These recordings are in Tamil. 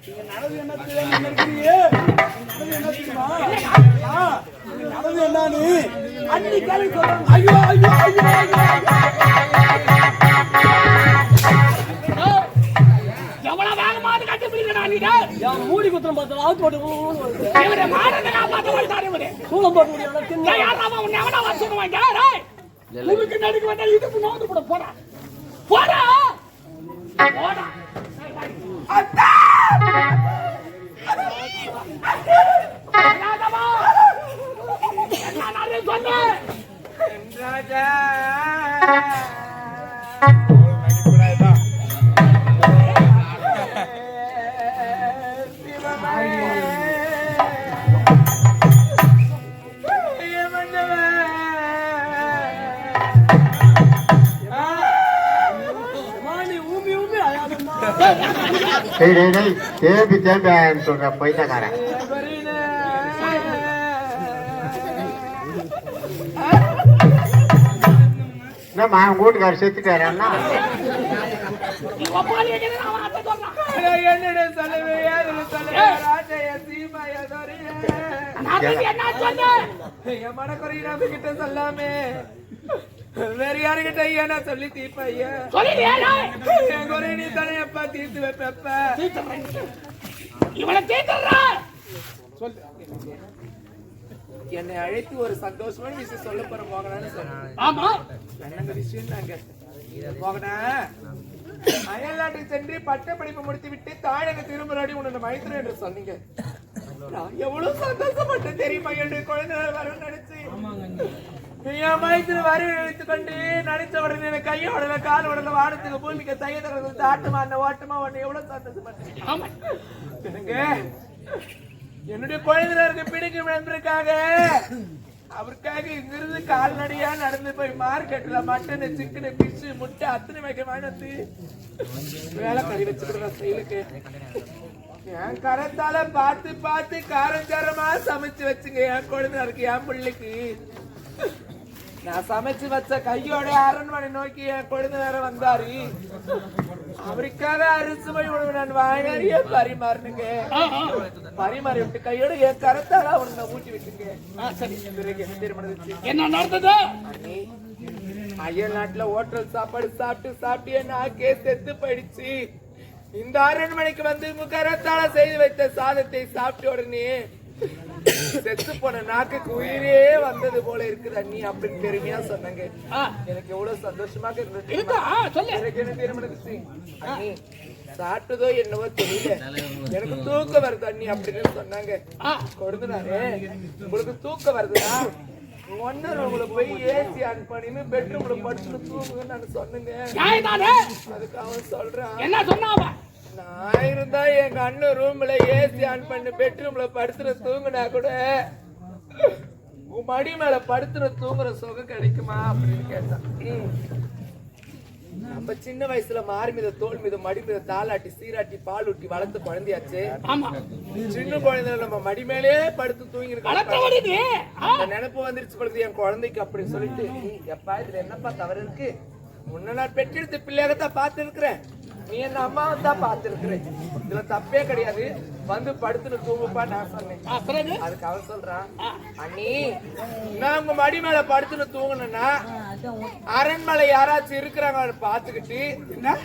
நடவு என்னன்னு அன்னி கேள்வி சொல்றாங்க. ஐயோ, ஐயோ, ஐயோ. எவ்வளவு வேகமாவது கண்டுபிடிக்கடா நீங்க மூடி குத்துறோம் பார்த்தா ஆத்து போட்டு மாடத்தை காப்பாத்த மாட்டாரு இவரு சூளம் போட்டு முடியாது தின்னு. ஏய், யாரா அவன் உன்னை எவனா டேய் உங்களுக்கு நடுக்கு வந்தா இதுக்கு நோந்து போட போடா போடா. போடா. அத்தா டேய் டேய் டேய் தேம்பி தேம்பி சொல்ற பைத்தக்காரன் என்னம்மா உங்க வீட்டுக்காரர் செத்துட்டாரு அண்ணா நீ ஒப்பாளி வைக்கிறேன் அவன் அத்தை சொல்றான் என்னிட சொல்லவே ஏதுல சொல்லவே ராஜைய சீமாய தோரிய நான் போய் என்ன சொன்னேன்? என் மனக்குறையினாம கிட்ட சொல்லாமே. வேற யாருகிட்ட ஐயா? நான் சொல்லி தீப்ப ஐயா? என் குறை நீ தானே எப்பா தீர்த்து வைப்ப இவனை தீர்த்துறா என்னை அழைத்து ஒரு சந்தோஷமான விஷயம் சொல்ல போற மோகனான்னு சொன்னேன் ஆமா. என்னங்க விஷயம் நாங்க மோகனா அயல்நாட்டுக்கு சென்று பட்ட படிப்பு முடித்து விட்டு தாழக திரும்புறாடி உன்னை மைத்திரம் என்று சொன்னீங்க. நான் எவ்வளவு சந்தோஷப்பட்டேன் தெரியுமா? என்னுடைய குழந்தை வரும் நினைச்சு. என் மைத்திர வரி வைத்துக் கொண்டு நினைச்ச உடனே எனக்கு கையை உடல கால் உடல வானத்துக்கு பூமிக்கு தைய தகவல் ஆட்டமா அந்த ஓட்டமா உடனே எவ்வளவு சந்தோஷப்பட்டேன் எனக்கு என்னுடைய குழந்தைகளுக்கு பிடிக்கும் என்பதற்காக அவருக்காக இங்கிருந்து கால்நடையா நடந்து போய் மார்க்கெட்ல மட்டனு சிக்கனு பிச்சு முட்டை அத்தனை வைக்க வாங்கினது வேலை கறி வச்சுக்கிற செயலுக்கு என் கரத்தால பார்த்து பார்த்து காரஞ்சாரமா சமைச்சு வச்சுங்க என் குழந்தைகளுக்கு என் பிள்ளைக்கு. நான் சமைச்சு வச்ச கையோட அரண்மனை நோக்கி என் குழந்தை வேற வந்தாரு. அவருக்காக அரிசி போய் உணவு நான் வாங்கிய பரிமாறணுங்க பரிமாறி விட்டு கையோட என் கரத்தால அவனுக்கு நான் ஊட்டி விட்டுங்க என்ன திருமணம் என்ன நடந்தது? அயல் நாட்டுல ஹோட்டல் சாப்பாடு சாப்பிட்டு சாப்பிட்டு நாக்கே செத்து போயிடுச்சு. இந்த அரண்மனைக்கு வந்து முகரத்தால செய்து வைத்த சாதத்தை சாப்பிட்ட உடனே செத்து போன நாக்குக்கு உயிரே வந்தது போல இருக்குது அண்ணி அப்படின்னு பெருமையா சொன்னாங்க. எனக்கு எவ்வளவு சந்தோஷமாக இருந்தது எனக்கு என்ன திருமணம் அண்ணி சாப்பிட்டதோ என்னவோ தெரியல. எனக்கு தூக்கம் வருது அண்ணி அப்படின்னு சொன்னாங்க. கொடுத்துனாரு உங்களுக்கு தூக்கம் வருதுன்னா ஒன்னு ரூம்ல போய் ஏசி ஆன் பண்ணின்னு பெட்ரூம்ல படுத்து தூங்குங்கன்னு நான் சொன்னேங்க. அதுக்கு அவன் சொல்றான். என்ன சொன்னா நான் இருந்தா எங்க அண்ணன் ரூம்ல ஏசி ஆன் பண்ணி பெட்ரூம்ல படுத்துற தூங்குனா கூட உன் மடி மேல படுத்துற தூங்குற சுகம் கிடைக்குமா அப்படின்னு கேட்டான். நம்ம சின்ன வயசுல மார் மீத தோல் மீது மடி மீத தாளாட்டி சீராட்டி பால் ஊட்டி வளர்த்து குழந்தையாச்சு. சின்ன குழந்தைல நம்ம மடி மேலே படுத்து தூங்கி இருக்கோம் நினைப்பு வந்துருச்சு பொழுது என் குழந்தைக்கு அப்படி சொல்லிட்டு "நீ எப்பா இதுல என்னப்பா தவறு இருக்கு? முன்ன நான் பெற்றெடுத்த பிள்ளையாகத்தான் பார்த்து இருக்கிறேன் நீ என்ன அம்மாவை தான் பார்த்து இருக்கிறேன் இதுல தப்பே கிடையாது. வந்து படுத்துன்னு தூங்குப்பா நான் சொன்னேன். அதுக்கு அவன் சொல்றான் அண்ணி நான் உங்க மடி மேல படுத்துன்னு தூங்கணும்னா அரண்மனை யாராச்சும் இருக்கிறாங்க பாத்துக்கிட்டு என்ன?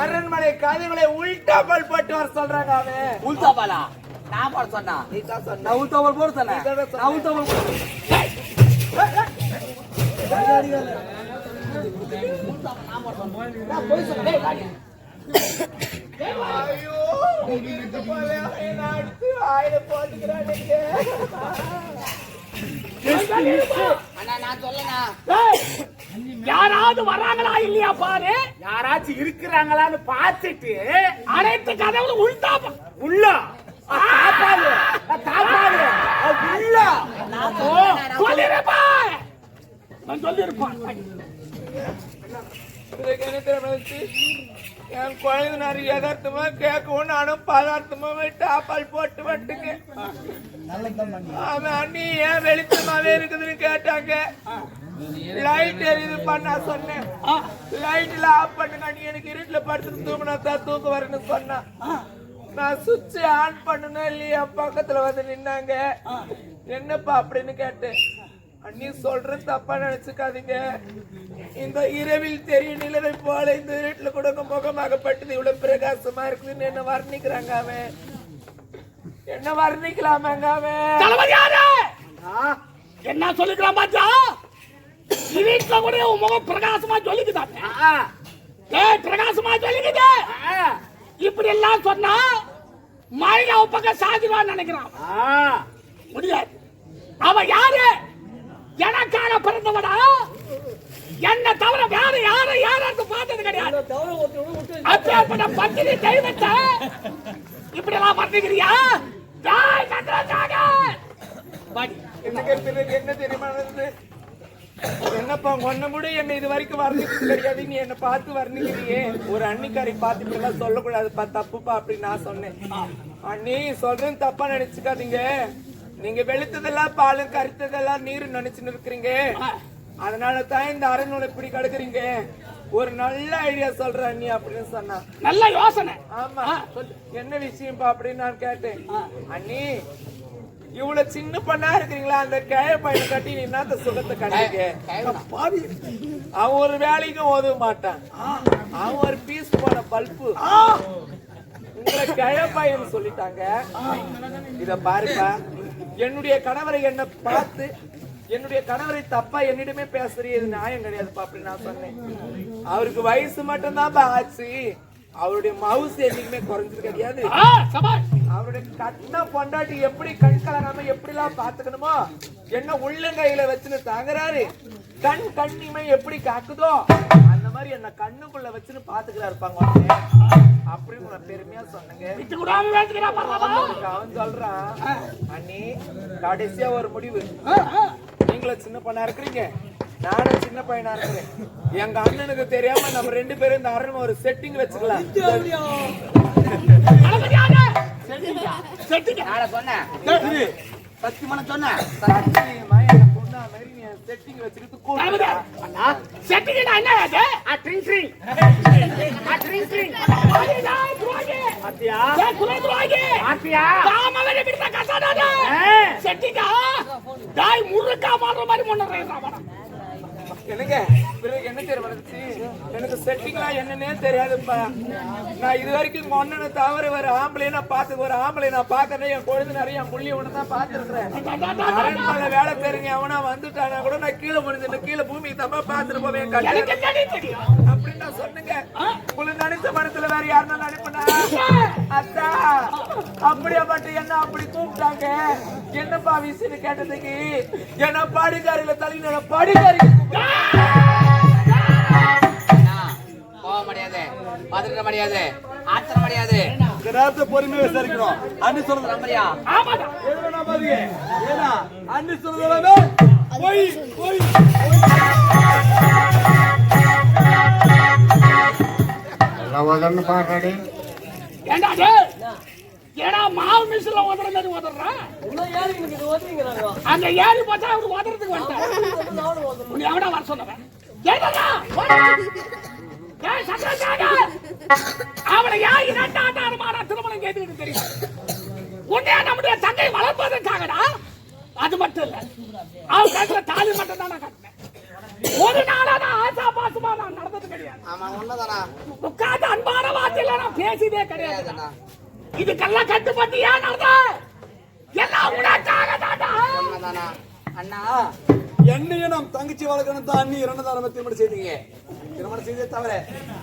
அரண்மனை கதவுகளை உள்டா பல் போட்டு வர சொல்றாங்க அவன். உல்தா பாலா நான் பாட சொன்னா நீ தான் சொன்ன. நான் உல்தா பால் போட சொன்னேன். நான் உல்தா பால் போட நான் சொல்லனா ஏய், யாராவது வராங்களா இல்லையா பாரு? யாராச்சும் இருக்கிறாங்களான்னு பார்த்துட்டு அனைத்து கதவுகளும் உள்டா உள்ள. தாப்பாடு தாப்பாடு உள்ள. சொல்லிருப்பா நான் சொல்லிருப்பான். என் குழந்தை நிறைய யதார்த்தமா கேட்கவும் நானும் பதார்த்தமா டாப்பால் போட்டு வந்துட்டுங்க. அவன் அண்ணி ஏன் வெளிச்சமாவே இருக்குதுன்னு கேட்டாங்க. லைட் எரியுது பண்ண சொன்னேன். லைட்ல ஆஃப் பண்ணுங்க அண்ணி. எனக்கு இருட்டுல படுத்து தூங்கினா தான் தூக்கம் வரேன்னு சொன்னான். நான் சுவிட்ச் ஆன் பண்ணணும் இல்லையா? பக்கத்துல வந்து நின்னாங்க. என்னப்பா அப்படின்னு கேட்டேன். அண்ணி சொல்றது தப்பா நினைச்சுக்காதீங்க. இந்த இரவில் தெரியும் நிலவை போல இந்த இருட்டுல கூட முகமாகப்பட்டது இவ்வளவு பிரகாசமா இருக்குதுன்னு என்ன வர்ணிக்கிறாங்க அவன் என்ன வர்ணிக்கலாமாங்க அவன் என்ன சொல்லிக்கலாம் பாத்தியா? வீட்டுல கூட உன் முகம் பிரகாசமா சொல்லிக்குதாமே ஏய் பிரகாசமா சொல்லிக்குது இப்படி எல்லாம் சொன்னா அவ பக்கம் சாதிவான்னு நினைக்கிறான். முடியாது. அவ யாரு? எனக்காக பிறந்தவடா என்ன தவிர வேற யாரும் யாரும் பார்த்தது கிடையாது. அப்பேற்பட்ட பத்தினி தெய்வத்தை இப்படி எல்லாம் பண்ணிக்கிறியா ஜாய் பிறகு என்ன தெரியுமா? என்னப்பா ஒன்ன கூட என்ன இது வரைக்கும் வர்ணிக்க தெரியாது நீ என்ன பார்த்து வர்ணிக்கிறியே? ஒரு அன்னிக்காரி பார்த்து எல்லாம் சொல்லக்கூடாதுப்பா தப்புப்பா அப்படின்னு நான் சொன்னேன். அண்ணி சொல்றது தப்பா நினைச்சுக்காதீங்க. நீங்க வெளுத்ததெல்லாம் பாலும் கருத்ததெல்லாம் நீர் நினைச்சுன்னு இருக்கிறீங்க. அதனால தான் இந்த அரண்மனை இப்படி கிடக்குறீங்க. ஒரு நல்ல ஐடியா சொல்ற அண்ணி அப்படின்னு சொன்னா. நல்ல யோசனை. ஆமா. என்ன விஷயம்ப்பா அப்படின்னு நான் கேட்டேன். அண்ணி இவ்வளவு சின்ன பண்ணா இருக்கிறீங்களா? அந்த கேய பையனை கட்டி நீ என்னத்த சுகத்தை கண்டிங்க பாவி அவன் ஒரு வேலைக்கும் உதவ மாட்டான். அவன் ஒரு பீஸ் போன பல்பு உங்களை கிழ பையன் சொல்லிட்டாங்க. இத பாருப்பா. என்னுடைய கணவரை என்ன பார்த்து என்னுடைய கணவரை தப்பா என்னிடமே பேசுறீங்க இது நியாயம் கிடையாதுப்பா அப்படின்னு நான் சொன்னேன். அவருக்கு வயசு மட்டும்தான் ஆச்சு. அவருடைய மவுசு என்னைக்குமே குறைஞ்சது கிடையாது. அவருடைய கட்டின பொண்டாட்டி எப்படி கண் கலராம எப்படி எல்லாம் பாத்துக்கணுமோ என்ன உள்ளங்கையில வச்சுன்னு தாங்குறாரு கண் கண்ணிமை எப்படி காக்குதோ அந்த மாதிரி என்ன கண்ணுக்குள்ள வச்சுன்னு பாத்துக்கிறா இருப்பாங்க அப்படின்னு நான் பெருமையா சொன்னேங்க. அவன் சொல்றான் அண்ணி கடைசியா ஒரு முடிவு. நீங்களும் சின்ன பொண்ணா இருக்கிறீங்க? நானும் சின்ன பையனா இருக்கிறேன். எங்க அண்ணனுக்கு தெரியாம நம்ம ரெண்டு பேரும் இந்த அரண்மனை ஒரு செட்டிங் வச்சுக்கலாம். சத்தியமான சத்தியமா என் பொண்ணா மாதிரி நீ செட்டிங் வச்சுக்கிட்டு தளபதி கூப்பிடுறா செட்டிங்கனா என்ன அது? ஆ ட்ரிங் ட்ரிங். ஆ ட்ரிங் ட்ரிங். அடிடா துரோகி பாத்தியா? ஏ குலை துரோகி பாத்தியா? காமவரை பிடித்த கசாடாடா செட்டிங்கா? டாய் முருக்கா மாறுற மாதிரி முன்னறேன் எனக்கு பிறகு என்ன தெரியும் நடந்துச்சு எனக்கு செட்டிங்லாம் என்னன்னே தெரியாதுப்பா. நான் இது வரைக்கும் உங்க அண்ணனை தவிர ஒரு ஆம்பளை நான் பார்த்து ஒரு ஆம்பளை நான் பார்க்கறேன் என் குழந்தை நிறைய புள்ளி ஒன்று தான் பார்த்துருக்கிறேன். அரண்மனை வேலை தெரிஞ்சு அவனா வந்துட்டானா கூட நான் கீழே முடிஞ்சு கீழே பூமிக்கு தப்பா பார்த்துட்டு போவேன் அப்படின்னு நான் சொன்னேங்க. உங்களுக்கு நினைச்ச மனசுல வேற யாருன்னா நினைப்பனா? அத்தா அப்படியா பட்டு என்ன அப்படி கூப்பிட்டாங்க? என்னப்பா விஷயம் கேட்டதுக்கு? என்ன பாடிக்காரில தலையில பாடிக்காரி பதுக்க முடியாது ஆத்திர முடியாது இந்த நேரத்தை பொறுமையா விசாரிக்கணும். அண்ணி சொல்றது நம்பரியா ஆமாடா. எதுனா பாருங்க ஏன்னா அண்ணி சொல்றது எல்லாமே போய் போய். உதன்னு பாடுறாடி ஏண்டா டேய்? ஏடா மாவு மிஷின்ல மாதிரி உதறா அந்த ஏறி பார்த்தா அவரு உதறதுக்கு வந்துட்டான் உன்னை எவடா வர சொன்னவன்? ஏடா அவனை யார் இரண்டாண்டாரமான திருமணம் செய்துக்கிட்டு தெரியும்? உன்னை நம்முடைய தங்கை வளர்ப்பதற்காகடா? அது மட்டும் இல்ல அவன் கட்டுற தாலி மட்டும் தான் நான் கட்டினேன். ஒரு நாளா நான் ஆசா பாசமா நான் நடந்தது கிடையாது. உட்கார்ந்து அன்பான வார்த்தையில நான் பேசியதே கிடையாது. இதுக்கெல்லாம் கட்டுப்பட்டு ஏன் நடந்த? எல்லாம் உனக்காக தாண்டா. அண்ணா என்னையும் நம் தங்கச்சி வளர்க்கணும் தான் அண்ணி இரண்டு தாரம் திருமணம் செய்தீங்க. திருமணம் செய்தே தவிர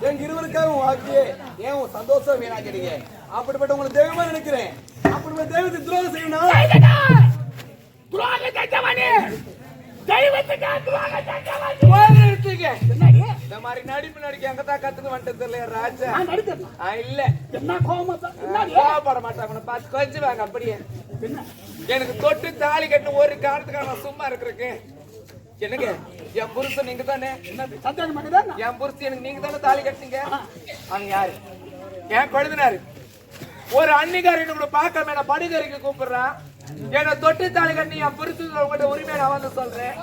எங்க இருவருக்காக வாழ்க்கையே ஏன் உன் சந்தோஷம் வீணாக்கிறீங்க அப்படிப்பட்ட உங்களை தெய்வமா நினைக்கிறேன். அப்படிப்பட்ட தெய்வத்தை துரோகம் செய்யணும். துரோகம் செஞ்சவனே! தெய்வத்துக்கு துரோகம் செஞ்சவனே! இந்த மாதிரி நடிப்பு நடிக்க எங்க தான் கத்துக்கு வந்துட்டு தெரியல ராஜா. இல்ல. என்ன என்னடி கோவப்பட மாட்டாங்க பார்த்து கொஞ்சுவாங்க அப்படியே. எனக்கு தொட்டு தாலி கட்டு ஒரு காரணத்துக்காக நான் சும்மா இருக்கிறேங்க என்னங்க? என் புருஷன் நீங்க தானே பண்ணுதான் என் புருஷன் எனக்கு நீங்க தானே தாலி கட்டிங்க அவங்க யாரு? என் கொழுந்தினாரு ஒரு அன்னிகாரி உங்களை பார்க்காம நான் படுகரைக்கு கூப்பிடுறான். என்னை தொட்டு தாலி கட்டி என் புருஷன் உங்கள்கிட்ட உரிமையை நான் வந்து சொல்றேன்.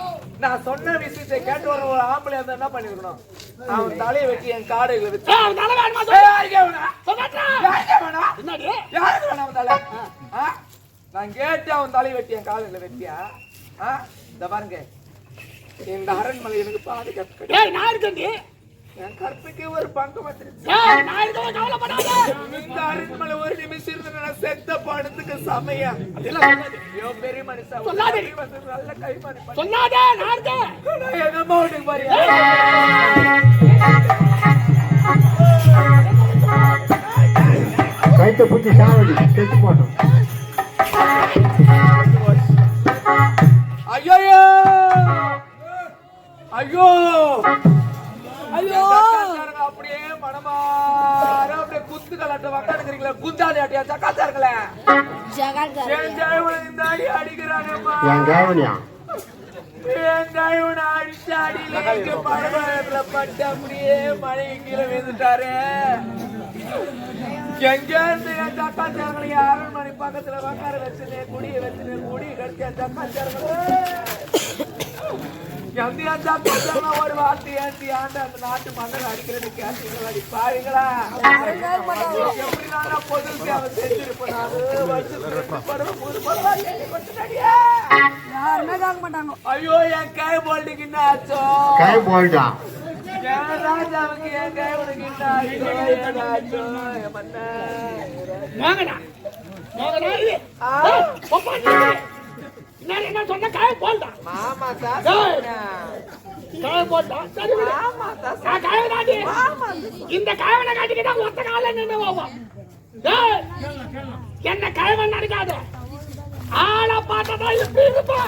நான் சொன்ன விஷயத்தை கேட்டு ஒரு ஒரு ஆம்பளை இருந்தா என்ன பண்ணிருக்கணும்? அவன் தலையை வெட்டி என் காடைகளை வச்சு அவன். யாருக்கே வேணாம்? அவன் தலை? நான் கேட்டு அவன் தலையை வெட்டி என் காலையில வெட்டியா? இந்த பாருங்க. இந்த அரண்மனை எனக்கு பாதுகாப்பு கிடையாது. ஏய் நான் இருக்கேன்டி என் கற்புக்கு ஒரு பங்கு வந்துருச்சு நான் கவலைப்படாத! இந்த அரண்மனை ஒரு நிமிஷம் இருந்து நான் செத்த பணத்துக்கு சமயம் அதெல்லாம் சொல்லாத. ஐயோ பெரிய மனுஷன் சொல்லாதே. நல்ல சொல்லாத நான் இருக்கேன் நான் கைத்த சாவடி செத்து போட்டோம். ஐயோ ஐயோ! ஐயோ! அப்படியே மனமார அப்படியே குத்து கலாட்ட உக்காந்துக்கிறீங்களா குந்தாடி ஆட்டியா என் ஜெயவனை இந்த அடி அடிக்கிறானேம்மா என் கேவனியா என் ஜெயவனை அடிச்ச அடியில பட்டு அப்படியே மழை கீழே விழுந்துட்டாரு. எங்க இருந்து என் அரண்மனை பக்கத்துல உட்கார வச்சுனே குடிய வச்சுனே குடி கடிச்ச என் எந்த என் சக்காச்சாரங்களா ஒரு வார்த்தை ஆண்டு அந்த நாட்டு மன்னர் அடிக்கிறது கேட்டீங்களா அடி பாருங்களா. எப்படி நான் பொதுவுக்கு அவன் செஞ்சிருப்பேன்? வருஷத்துக்கு ரெண்டு படம் மூணு படம் கேள்வி கொடுத்துட்டாடியே. ஐயோ என் கை போல்டுக்கு என்ன ஆச்சோ? கை போயிட்டான் என் ராஜாவுக்கு என் கை உனக்கு என்ன ஆச்சோ என்ன ஆச்சோ என் மன்ன வாங்கடா. வாங்கடா இது ஆ. என்ன சொன்ன? காய போல்டா மாமா ஏய். காய போல்டா சரி. மாமா நான் காய தாண்டி. இந்த காயவனை காட்டிக்கிட்டா ஒத்த கால நின்று போவோம். என்ன காயவன் நினைக்காத. ஆளை பார்த்ததா இப்படி இருப்பா.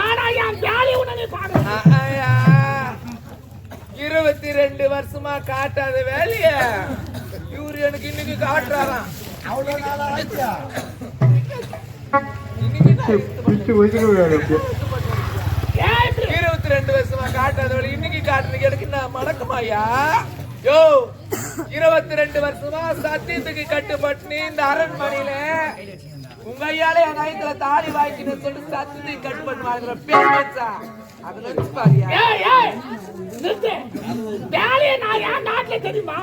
ஆனா என் வேலையை உன்னை நீ பாரு. இருபத்தி ரெண்டு வருஷமா காட்டாத வேலைய இவரு எனக்கு இன்னைக்கு காட்டுறாராம். ஒதுக்கிடுவாரு ஏன் இப்படி? இருபத்தி ரெண்டு வருஷமா காட்டாத இன்னைக்கு காட்டுறதுக்கு எனக்கு நான் மணக்குமாயா? யோ இருபத்தி ரெண்டு வருஷமா சத்தியத்துக்கு கட்டுப்பட்டு இந்த அரண்மனையில உங்க ஐயாலே என் நயத்துல தாலி வாங்கிக்கணும்னு சொல்லிட்டு சத்தியத்துக்கு கட்டுப்பட்டு வாழ்கிற பேர் வச்சா அதை நினைச்சு பாரியா. நான் என் நாட்டுல தெரியுமா?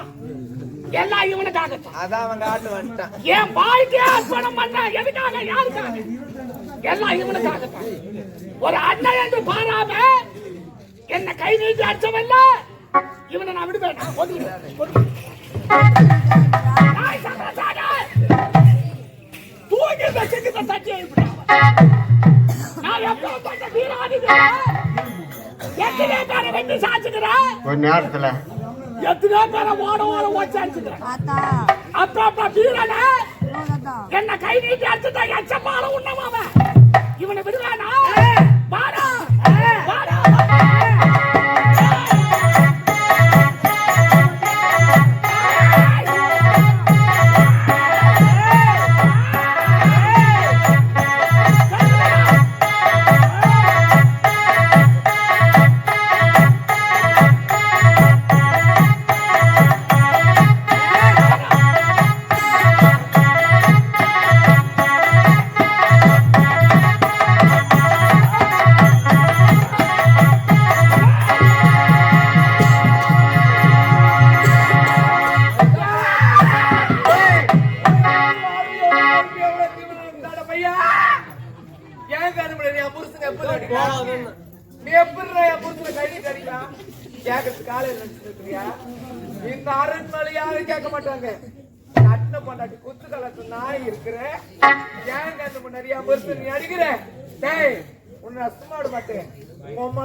எல்லாம் இவனுக்காக அதான் அவன் காட்டு வந்துட்டான். என் வாழ்க்கையை அர்ப்பணம் பண்ண எதுக்காக யாருக்காக? எல்லாம் இவனுக்காக ஒரு அண்ணன் என்று பாராம என்ன கை நீட்டி அடிச்சவல்ல இவனை நான் விடுவேன். தூங்கி சட்டியை இப்படி நான் எப்பவும் பட்ட வீராதிக்கிறேன் சாச்சுக்கிறேன் ஒரு நேரத்துல. எத்தனை பேரை ஓட ஓட அப்ப அப்ப வீரன. என்ன கை நீட்டி அடிச்சுட்டா எச்சப்பால உண்ணமாவ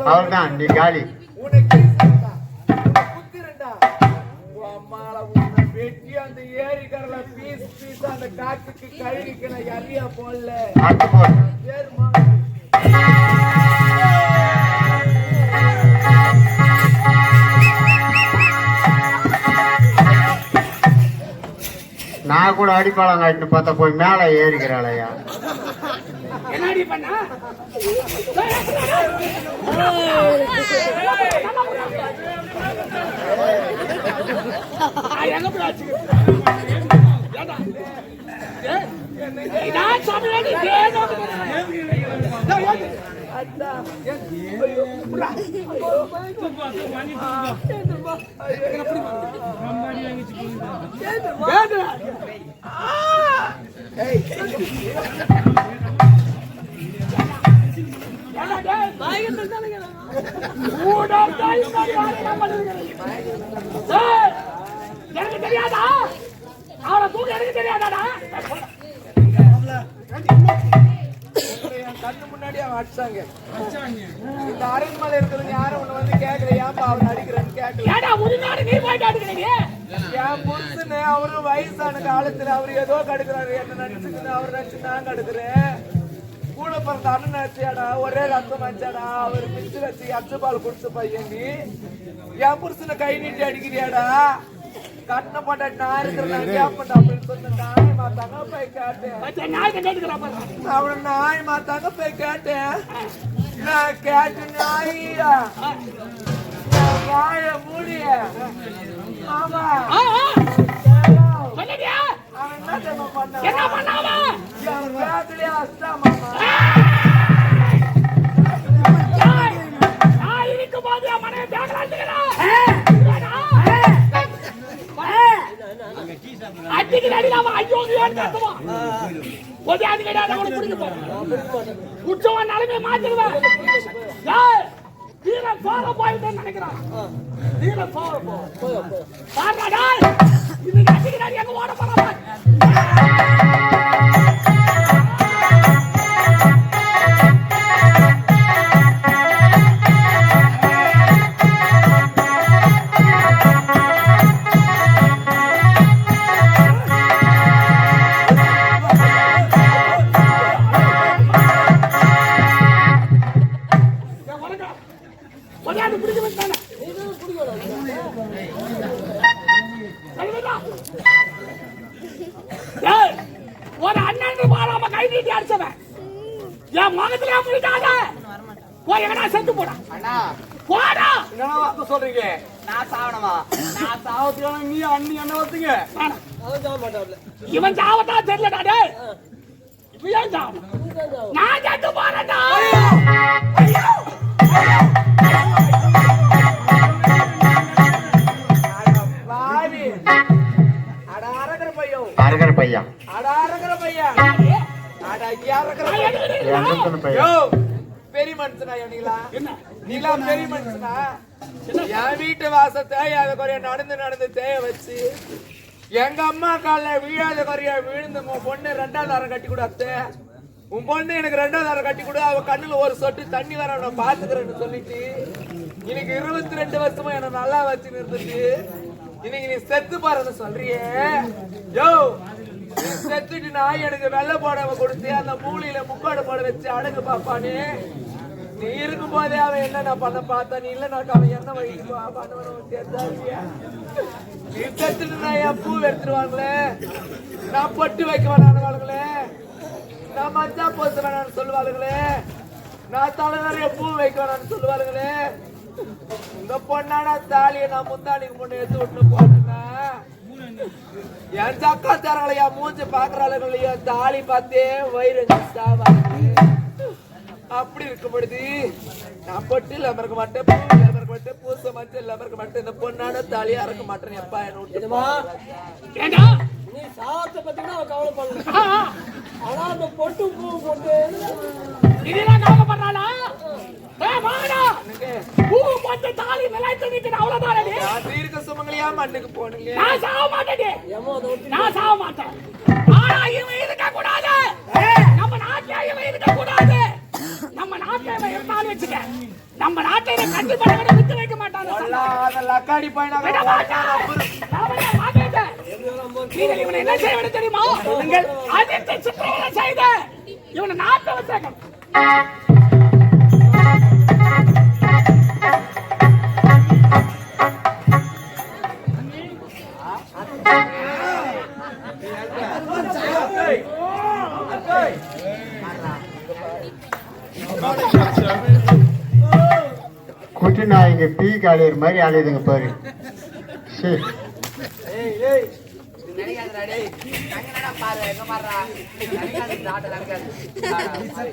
அவர்தான் நீ காலி. வெட்டி அந்த ஏரிக்கரையில பீஸ் பீஸா அந்த காட்டுக்கு கழுவிக்கு நான் போடல. நான் கூட அடிப்பாளம் காட்டிட்டு பார்த்தா போய் மேலே ஏறிக்கிறாளையா? என்னடி எனக்கு தெரியாதா அவனை தூக்க எனக்கு தெரியாதாடா உன்னை கண்ணு முன்னாடி அவன் அடிச்சாங்க இந்த அரண்மனை இருக்கிறவங்க யாரும் உன்னை வந்து கேட்கல ஏன்பா அவன் அடிக்கிறான்னு கேட்கல ஏடா உரிநாடு நீ போயிட்டு அடுக்கிறீங்க என் புருஷனு அவரு வயசான காலத்துல அவரு ஏதோ கடுக்குறாரு என்ன நினைச்சுக்கிட்டு அவர் நினைச்சு நான் கடுக்குறேன் கூட பிறந்த அண்ணன் நினைச்சியாடா ஒரே ரத்தம் வச்சாடா அவர் மிச்சு வச்சு அச்சு பால் குடிச்ச பையன் நீ. என் புருஷனை கை நீட்டி அடிக்கிறியாடா? கட்டின போட்ட நான் இருக்கிறேன் கேப்பட்டா அப்படின்னு சொன்ன நாய் மாத்தாங்க போய் கேட்டேன் அவன நாய் மாத்தாங்க போய் கேட்டேன். நான் கேட்டு நாயா நான் வாய மூடிய சொல்லுடியா? அவன் என்ன ஐயோ உற்சவம் நிலைமை மாத்திடுவேன் ஏய், சோழ போயிட்டேன்னு நினைக்கிறான் சோழ எங்க ஓட பெரிய மனுஷனா யா நீங்களா என்ன நீங்களா பெரிய மனுஷனா? என் வீட்டு வாசத்தை அதை குறைய நடந்து நடந்து தேய வச்சு எங்க அம்மா கால வீழாத குறைய விழுந்து உன் பொண்ணு ரெண்டாவது அரை கட்டி கூட உன் பொண்ணு எனக்கு ரெண்டாவது அரை கட்டி கொடு அவ கண்ணுல ஒரு சொட்டு தண்ணி வர நான் பாத்துக்கிறேன்னு சொல்லிட்டு இன்னைக்கு இருபத்தி ரெண்டு வருஷமா என்ன நல்லா வச்சு நிறுத்திட்டு இன்னைக்கு நீ செத்து பாருன்னு சொல்றியே. யோ செத்துட்டு நான் எனக்கு வெள்ள போடவை கொடுத்து அந்த மூலையில முக்காடு போட வச்சு அடங்கு பாப்பானே. நீ இருக்கும் போதே அவன் என்ன நான் பண்ண பார்த்தா நீ இல்ல நான் அவன் என்ன வழிக்கு பண்ணுவனும் நீ செத்துட்டு நான் என் பூ எடுத்துருவாங்களே நான் பொட்டு வைக்க வேணானுவாளுங்களே நான் மஞ்சா போச வேணான்னு சொல்லுவாளுங்களே. நான் தலை நிறைய பூ வைக்க வேணான்னு சொல்லுவாளுங்களே. இந்த பொண்ணான தாலியை நான் முந்தாணிக்கு முன்ன எடுத்து விட்டு போனேன். என் சக்கா தரங்களையா மூஞ்சி பாக்குறாளுங்களையா தாலி பார்த்தே வயிறு சாவாங்க அப்படி இருக்கும் பொழுது நான் பொட்டு லெமருக்கு மாட்டேன் பூ லெமருக்கு மாட்டேன் பூச மாட்டேன் லெமருக்கு மாட்டேன் இந்த பொண்ணாட தாலியா இறக்க மாட்டேன் எப்பா என்ன நீ சாவத்தை பத்தி கூட அவன் கவலைப்படல. ஆனா அந்த பொட்டு பூ போட்டு. இதெல்லாம் கவலைப்படுறாளா பூ போட்டு தாலி நிலைத்து நிக்கிற அவ்வளவுதான் நீ. நான் தீர்க்க சுமங்கலியா மண்ணுக்கு போனுங்க நான் சாக மாட்டேன் ஏமா அதை விட்டு நான் சாக மாட்டேன். ஆனா இவன் இருக்க கூடாது. நம்ம நாட்டுல இவன் இருக்க கூடாது. நம்ம நாட்டுல இவன் இருந்தாலும் வச்சுக்க நம்ம நாட்டை கண்டிப்பா விட்டு வைக்க மாட்டாங்க என்ன செய்ய தெரியுமா? அதிர்ச்சி சித்திரவதை செய்த? இவனை நாட்டை வச்சாங்க. குட்டி நாய்ங்க பீ காலையிற மாதிரி அலையுதுங்க பாரு. சரி நினைக்காதடா டேய் அங்க பாரு எங்க மாறா நாட்டை நினைக்காது